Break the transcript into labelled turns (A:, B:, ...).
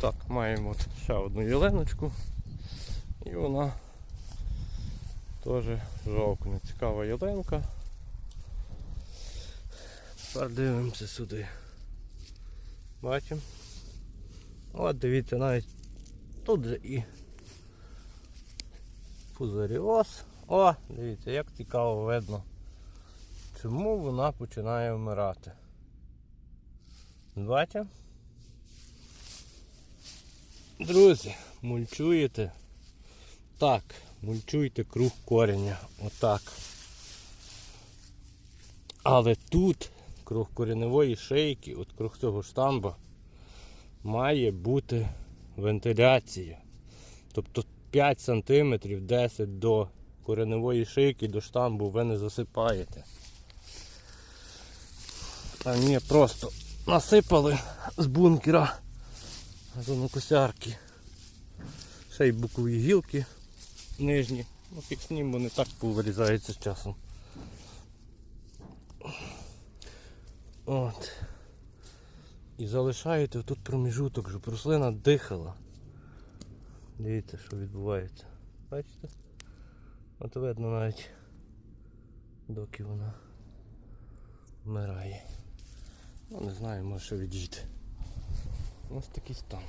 A: Так, маємо ще одну єленочку. І вона теж жовкне. Цікава єленка. Тепер дивимося сюди. Бачимо. От дивіться, навіть тут же і фузаріоз. О, дивіться, як цікаво видно, чому вона починає вмирати. Бачите? Друзі, мульчуєте. Так, мульчуйте круг кореня. Отак. Але тут, круг кореневої шийки, от круг цього штамба, має бути вентиляція. Тобто 5 см 10 до кореневої шийки, до штамбу ви не засипаєте. А ні, просто насипали з бункера газонокосярки. Ще й бокові гілки нижні. Ну, фіг з ним вони так повирізаються з часом. От. І залишаєте тут проміжуток, щоб рослина дихала. Дивіться, що відбувається. Бачите? От видно навіть доки вона вмирає. Ну не знаю, може відійти. Ось такий стан.